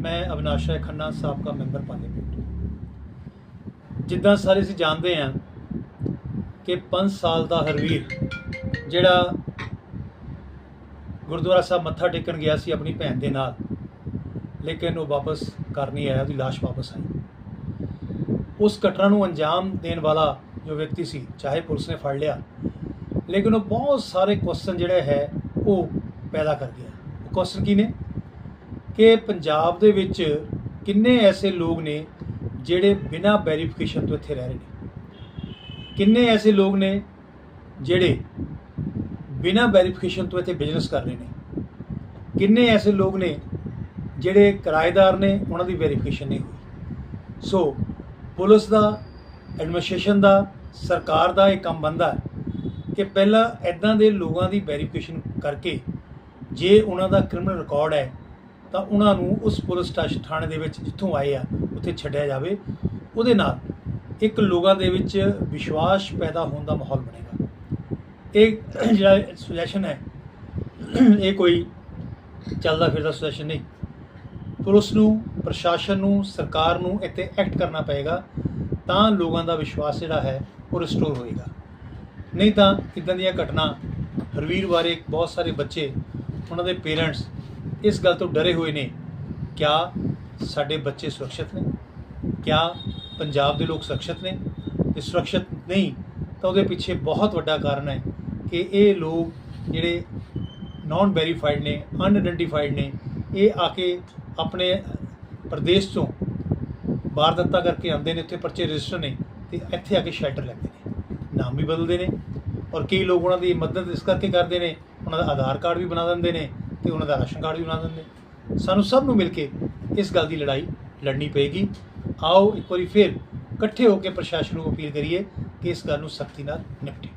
ਮੈਂ ਅਵਿਨਾਸ਼ ਰਾਏ ਖੰਨਾ ਸਾਬਕਾ member parliament. ਜਿੱਦਾਂ ਸਾਰੇ ਅਸੀਂ ਜਾਣਦੇ ਹਾਂ ਕਿ 5 ਸਾਲ ਦਾ ਹਰਵੀਰ, ਜਿਹੜਾ ਗੁਰਦੁਆਰਾ ਸਾਹਿਬ ਮੱਥਾ ਟੇਕਣ ਗਿਆ ਸੀ ਆਪਣੀ ਭੈਣ ਦੇ ਨਾਲ, ਲੇਕਿਨ ਉਹ ਵਾਪਸ ਕਰ ਨਹੀਂ ਆਇਆ, ਉਹਦੀ ਲਾਸ਼ ਵਾਪਸ ਆਈ। ਉਸ ਘਟਨਾ ਨੂੰ ਅੰਜਾਮ ਦੇਣ ਵਾਲਾ ਜੋ ਵਿਅਕਤੀ ਸੀ, ਚਾਹੇ ਪੁਲਿਸ ਨੇ ਫੜ ਲਿਆ, ਲੇਕਿਨ ਉਹ ਬਹੁਤ ਸਾਰੇ ਕੁਐਸਚਨ ਜਿਹੜੇ ਹੈ, ਉਹ ਪੈਦਾ ਕਰ ਗਿਆ। ਉਹ ਕੁਐਸਚਨ ਕੀ ਨੇ? ਕਿ ਪੰਜਾਬ ਦੇ ਵਿੱਚ ਕਿੰਨੇ ਐਸੇ ਲੋਕ ਨੇ ਜਿਹੜੇ ਬਿਨਾਂ ਵੈਰੀਫਿਕੇਸ਼ਨ ਤੋਂ ਇੱਥੇ ਰਹਿ ਰਹੇ ਨੇ? ਕਿੰਨੇ ਐਸੇ ਲੋਕ ਨੇ ਜਿਹੜੇ ਬਿਨਾਂ ਵੈਰੀਫਿਕੇਸ਼ਨ ਤੋਂ ਇੱਥੇ ਬਿਜ਼ਨਸ ਕਰ ਰਹੇ ਨੇ? ਕਿੰਨੇ ਐਸੇ ਲੋਕ ਨੇ ਜਿਹੜੇ ਕਿਰਾਏਦਾਰ ਨੇ, ਉਹਨਾਂ ਦੀ ਵੈਰੀਫਿਕੇਸ਼ਨ ਨਹੀਂ ਹੋਈ? ਸੋ ਪੁਲਿਸ ਦਾ ਐਡਮਿਨਿਸਟ੍ਰੇਸ਼ਨ ਦਾ, ਸਰਕਾਰ ਦਾ ਇਹ ਕੰਮ ਬੰਦਾ ਕਿ ਪਹਿਲਾਂ ਐਦਾਂ ਦੇ ਲੋਕਾਂ ਦੀ ਵੈਰੀਫਿਕੇਸ਼ਨ ਕਰਕੇ ਜੇ ਉਹਨਾਂ ਦਾ ਕ੍ਰਿਮੀਨਲ ਰਿਕਾਰਡ ਹੈ ਤਾਂ ਉਹਨਾਂ ਨੂੰ ਉਸ ਪੁਲਿਸ ਸਟੇਸ਼ਨ ਥਾਣੇ ਦੇ ਵਿੱਚ ਜਿੱਥੋਂ ਆਏ ਆ, ਉੱਥੇ ਛੱਡਿਆ ਜਾਵੇ। ਉਹਦੇ ਨਾਲ ਇੱਕ ਲੋਕਾਂ ਦੇ ਵਿੱਚ ਵਿਸ਼ਵਾਸ ਪੈਦਾ ਹੋਣ ਦਾ ਮਾਹੌਲ ਬਣੇਗਾ। ਇਹ ਜਿਹੜਾ ਸੁਜੈਸ਼ਨ ਹੈ, ਇਹ ਕੋਈ ਚੱਲਦਾ ਫਿਰਦਾ ਸੁਜੈਸ਼ਨ ਨਹੀਂ। ਪੁਲਿਸ ਨੂੰ, ਪ੍ਰਸ਼ਾਸਨ ਨੂੰ, ਸਰਕਾਰ ਨੂੰ ਇੱਥੇ ਐਕਟ ਕਰਨਾ ਪਏਗਾ ਤਾਂ ਲੋਕਾਂ ਦਾ ਵਿਸ਼ਵਾਸ ਜਿਹੜਾ ਹੈ, ਉਹ ਰਿਸਟੋਰ ਹੋਏਗਾ। ਨਹੀਂ ਤਾਂ ਇਦਾਂ ਦੀਆਂ ਘਟਨਾ, ਹਰਵੀਰ ਬਾਰੇ ਬਹੁਤ ਸਾਰੇ ਬੱਚੇ, ਉਹਨਾਂ ਦੇ ਪੇਰੈਂਟਸ ਇਸ ਗੱਲ ਤੋਂ ਡਰੇ ਹੋਏ ਨੇ, ਕਿਆ ਸਾਡੇ ਬੱਚੇ ਸੁਰੱਖਿਅਤ ਨੇ? ਕਿਆ ਪੰਜਾਬ ਦੇ ਲੋਕ ਸੁਰੱਖਿਅਤ ਨੇ? ਤੇ ਸੁਰੱਖਿਅਤ ਨਹੀਂ, ਤਾਂ ਉਹਦੇ ਪਿੱਛੇ ਬਹੁਤ ਵੱਡਾ ਕਾਰਨ ਹੈ ਕਿ ਇਹ ਲੋਕ ਜਿਹੜੇ ਨਾਨ ਵੈਰੀਫਾਈਡ ਨੇ ਅਨਆਇਡੈਂਟੀਫਾਈਡ ਨੇ, ਇਹ ਆ ਕੇ ਆਪਣੇ ਪ੍ਰਦੇਸ਼ ਤੋਂ ਵਾਰਦਾਤਾਂ ਕਰਕੇ ਆਉਂਦੇ ਨੇ, ਇੱਥੇ ਪਰਚੇ ਰਜਿਸਟਰ ਨੇ ਤੇ ਇੱਥੇ ਆ ਕੇ ਸ਼ੈਲਟਰ ਲੈਂਦੇ ਨੇ। ਨਾਮ ਵੀ ਬਦਲਦੇ ਨੇ ਔਰ ਕਈ ਲੋਕ ਉਹਨਾਂ ਦੀ ਮਦਦ ਇਸ ਕਰਕੇ ਕਰਦੇ ਨੇ, ਉਹਨਾਂ ਦਾ ਆਧਾਰ ਕਾਰਡ ਵੀ ਬਣਾ ਦਿੰਦੇ ਨੇ ਤੇ ਉਹਨਾਂ ਦਾ ਰਾਸ਼ਨ ਕਾਰਡ ਵੀ ਬਣਾ ਦਿੰਦੇ। ਸਾਨੂੰ ਸਭ ਨੂੰ ਮਿਲ ਕੇ ਇਸ ਗੱਲ ਦੀ ਲੜਾਈ ਲੜਨੀ ਪਏਗੀ। ਆਓ ਇੱਕ ਵਾਰੀ ਫਿਰ ਇਕੱਠੇ ਹੋ ਕੇ ਪ੍ਰਸ਼ਾਸਨ ਨੂੰ ਅਪੀਲ ਕਰੀਏ ਕਿ ਇਸ ਗੱਲ ਨੂੰ ਸਖਤੀ ਨਾਲ ਨਿਪਟੇ।